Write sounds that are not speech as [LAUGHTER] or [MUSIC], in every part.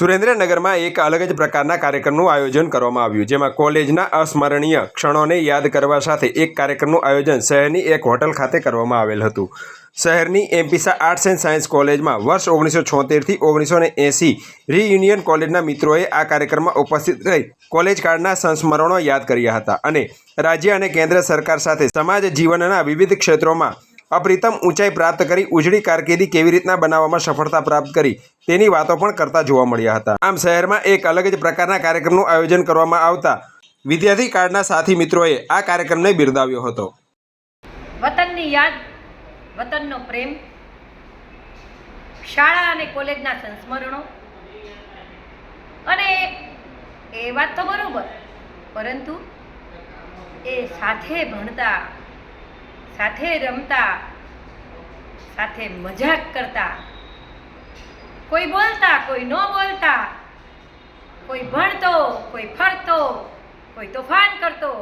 સુરેન્દ્રનગરમાં એક અલગ જ પ્રકારના કાર્યક્રમનું આયોજન કરવામાં આવ્યું, જેમાં કોલેજના અસ્મરણીય ક્ષણોને યાદ કરવા સાથે એક કાર્યક્રમનું આયોજન શહેરની એક હોટલ ખાતે કરવામાં આવેલ હતું. શહેરની એમપીસા આર્ટ્સ એન્ડ સાયન્સ કોલેજમાં વર્ષ ઓગણીસો છોતેરથી ઓગણીસો ને એંસી રીયુનિયન કોલેજના મિત્રોએ આ કાર્યક્રમમાં ઉપસ્થિત રહી કોલેજ કાળના સંસ્મરણો યાદ કર્યા હતા અને રાજ્ય અને કેન્દ્ર સરકાર સાથે સમાજ જીવનના વિવિધ ક્ષેત્રોમાં અપ્રિતમ ઊંચાઈ પ્રાપ્ત કરી ઉજળી કારકિર્દી કેવી રીતના બનાવવામાં સફળતા પ્રાપ્ત કરી તેની વાતો પણ કરતા જોવા મળ્યા હતા. આમ શહેરમાં એક અલગ જ પ્રકારના કાર્યક્રમનું આયોજન કરવામાં આવતા વિદ્યાર્થી કાળના સાથી મિત્રોએ આ કાર્યક્રમને બિરદાવ્યો હતો. વતનની યાદ, વતનનો પ્રેમ, શાળા અને કોલેજના સંસ્મરણો અને એ વાત તો બરોબર, પરંતુ એ સાથે ભણતા સાથે રમતા, સાથે મજાક કરતા. કોઈ બોલતા, કોઈ ન બોલતા. કોઈ ભણતો, કોઈ ફરતો, કોઈ તોફાન કરતો.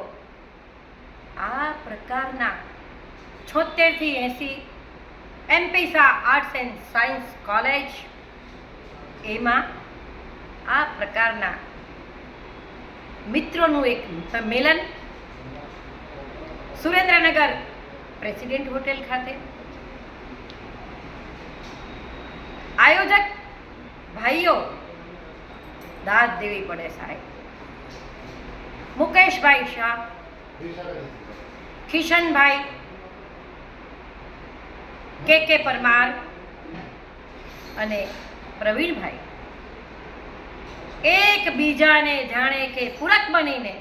આ પ્રકારના છોતેરથી એંસી એમપીસા આર્ટ્સ એન્ડ સાયન્સ કોલેજ એમાં આ પ્રકારના મિત્રોનું એક સંમેલન સુરેન્દ્રનગર પ્રેસિડેન્ટ હોટેલ ખાતે. આયોજક ભાઈઓ, દાદ દેવી પડે સાહેબ. મુકેશભાઈ શાહ, કિશનભાઈ કે કે પરમાર અને પ્રવીણભાઈ. એકબીજાને જાણે કે પૂરક બનીને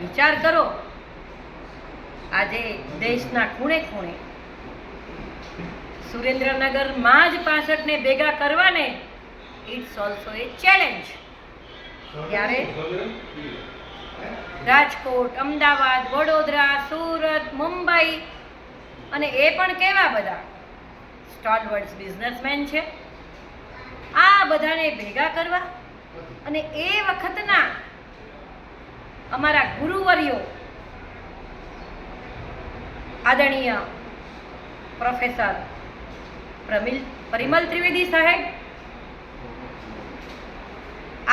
વિચાર કરો. આજે દેશના ખૂણે ખૂણે સુરેન્દ્રનગરમાં જ પાસઠને ભેગા કરવાને ઇટ્સ ઓલ્સો એ ચેલેન્જ ત્યારે રાજકોટ, અમદાવાદ, વડોદરા, સુરત, મુંબઈ અને એ પણ કેવા બધા? સ્ટોલવર્ડ્સ બિઝનેસમેન છે. આ બધાને ભેગા કરવા અને એ વખતના અમારા ગુરુવર્યો આદરણીય પ્રોફેસર પ્રમિલ પરિમલ ત્રિવેદી સાહેબ.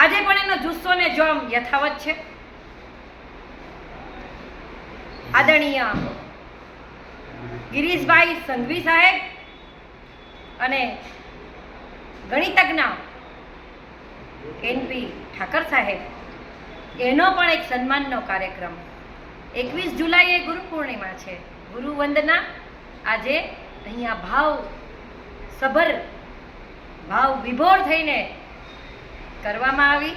આજે પણ એનો જુસ્સો ને જોમ યથાવત છે. આદરણીય ગિરીશભાઈ સંઘવી સાહેબ અને ગણિતજ્ઞ એનપી ઠાકર સાહેબ. એનો પણ એક સન્માનનો કાર્યક્રમ એકવીસ જુલાઈએ ગુરુ પૂર્ણિમા છે. ગુરુ વંદના આજે અહીંયા ભાવ સભર, ભાવ વિભોર થઈને કરવામાં આવી.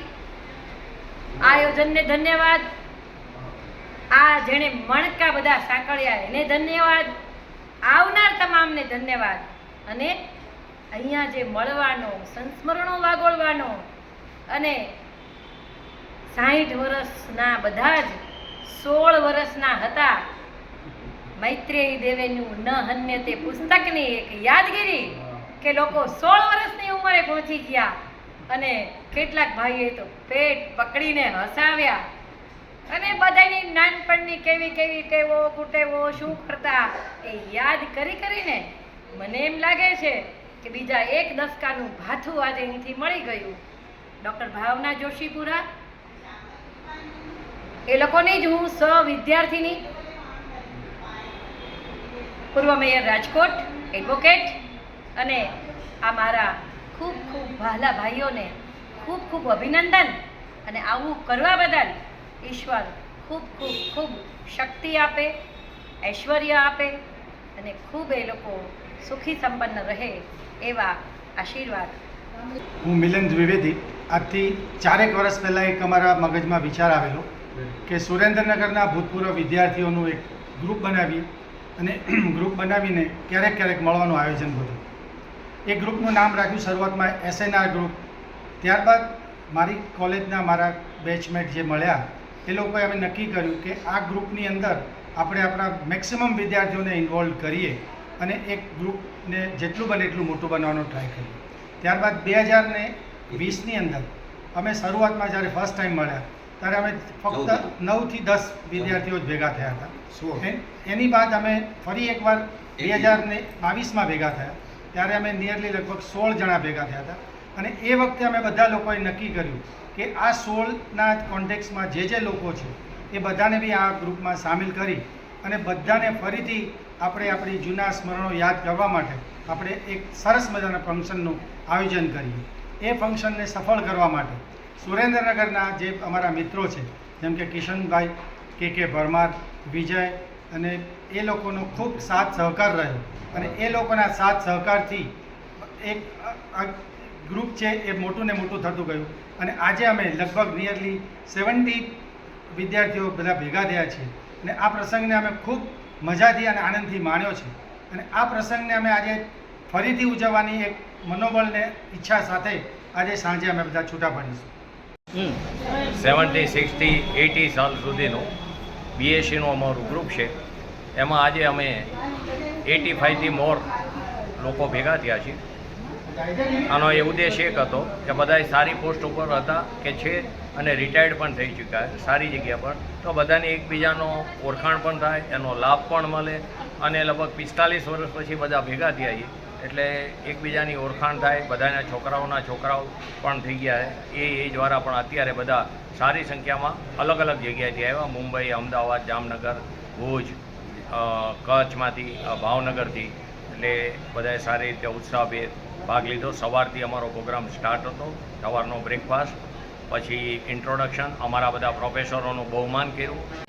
આયોજનને ધન્યવાદ. આ જેણે મણકા બધા સાંકળ્યા, એને ધન્યવાદ. આવનાર તમામને ધન્યવાદ. અને અહીંયા જે મળવાનો, સંસ્મરણો વાગોળવાનો અને સાહીઠ વર્ષના બધા જ સોળ વર્ષના હતા. મૈત્રેયી દેવેનું ન હન્ય તે પુસ્તકની એક યાદગીરી કે લોકો સોળ વર્ષની ઉંમરે પહોંચી ગયા અને કેટલાક ભાઈએ તો પેટ પકડીને હસાવ્યા. અને બધાની નાનપણની કેવી કેવી ટેવો કુટેવો શું કરતા એ યાદ કરી કરીને મને એમ લાગે છે કે બીજા એક દસકાનું ભાથું આજે અહીંથી મળી ગયું. ડૉક્ટર ભાવના જોશીપુરા. એ લોકોની જ હું સ વિદ્યાર્થીની પૂર્વ મેયર રાજકોટ એડવોકેટ અને આ મારા ખૂબ ખૂબ વહાલા ભાઈઓને ખૂબ ખૂબ અભિનંદન અને આવું કરવા બદલ ઈશ્વર ખૂબ ખૂબ ખૂબ શક્તિ આપે, ઐશ્વર્ય આપે અને ખૂબ એ લોકો સુખી સંપન્ન રહે એવા આશીર્વાદ. હું મિલન દ્વિવેદી. આજથી ચારેક વર્ષ પહેલાં એક અમારા મગજમાં વિચાર આવેલો કે સુરેન્દ્રનગરના ભૂતપૂર્વ વિદ્યાર્થીઓનું એક ગ્રુપ બનાવી અને [CLEARS THROAT] ગ્રુપ બનાવીને ક્યારેક ક્યારેક મળવાનું આયોજન કર્યું. એ ગ્રુપનું નામ રાખ્યું શરૂઆતમાં એસએનઆર ગ્રુપ. ત્યારબાદ મારી કોલેજના મારા બેચમેટ જે મળ્યા, એ લોકોએ અમે નક્કી કર્યું કે આ ગ્રુપની અંદર આપણે આપણા મેક્સિમમ વિદ્યાર્થીઓને ઇન્વોલ્વ કરીએ અને એક ગ્રુપને જેટલું બને એટલું મોટું બનાવવાનો ટ્રાય કરીએ. ત્યારબાદ બે હજાર વીસની અંદર અમે શરૂઆતમાં જ્યારે ફર્સ્ટ ટાઈમ મળ્યા ત્યારે અમે ફક્ત નવથી દસ વિદ્યાર્થીઓ જ ભેગા થયા હતા. એની બાદ અમે ફરી એકવાર બે હજાર ને બાવીસમાં ભેગા થયા. ત્યારે અમે નિયરલી લગભગ સોળ જણા ભેગા થયા હતા. અને એ વખતે અમે બધા લોકોએ નક્કી કર્યું કે આ સોળના કોન્ટેક્સમાં જે જે લોકો છે એ બધાને બી આ ગ્રુપમાં સામેલ કરી અને બધાને ફરીથી આપણે આપણી જૂના સ્મરણો યાદ કરવા માટે આપણે એક સરસ મજાના ફંક્શનનું આયોજન કરીએ. એ ફંક્શનને સફળ કરવા માટે સુરેન્દ્રનગરના જે અમારા મિત્રો છે, જેમ કે કિશનભાઈ, કે કે પરમાર વિજય અને એ લોકોનો ખૂબ સાથ સહકાર રહ્યો. અને એ લોકોના સાથ સહકારથી એક ગ્રુપ છે એ મોટું ને મોટું થતું ગયું. અને આજે અમે લગભગ નિયરલી સેવન્ટી વિદ્યાર્થીઓ બધા ભેગા થયા છીએ. અને આ પ્રસંગને અમે ખૂબ મજાથી અને આનંદથી માણ્યો છે. અને આ પ્રસંગને અમે આજે ફરીથી ઉજવવાની એક મનોબળને ઈચ્છા સાથે આજે સાંજે અમે બધા છૂટા પડીશું. સેવન્ટી, સિક્સટી એટી સાલ સુધીનું બીએસસીનું અમારું ગ્રુપ છે. એમાં આજે અમે એટી ફાઈવથી મોર લોકો ભેગા થયા છીએ. આનો એ ઉદ્દેશ એક હતો કે બધા સારી પોસ્ટ ઉપર હતા કે છે અને રિટાયર્ડ પણ થઈ ચૂક્યા સારી જગ્યા પર. તો બધાને એકબીજાનો ઓળખાણ પણ થાય, એનો લાભ પણ મળે અને લગભગ પિસ્તાલીસ વર્ષ પછી બધા ભેગા થયા છીએ. એટલે એકબીજાની ઓળખાણ થાય, બધાના છોકરાઓના છોકરાઓ પણ થઈ ગયા એ એ દ્વારા પણ અત્યારે બધા સારી સંખ્યામાં અલગ અલગ જગ્યાએથી આવ્યા. મુંબઈ, અમદાવાદ, જામનગર, ભુજ કચ્છમાંથી ભાવનગરથી. એટલે બધાએ સારી રીતે ઉત્સાહભેર ભાગ લીધો. સવારથી અમારો પ્રોગ્રામ સ્ટાર્ટ હતો. સવારનો બ્રેકફાસ્ટ, પછી ઇન્ટ્રોડક્શન અમારા બધા પ્રોફેસરોનું બહુમાન કર્યું.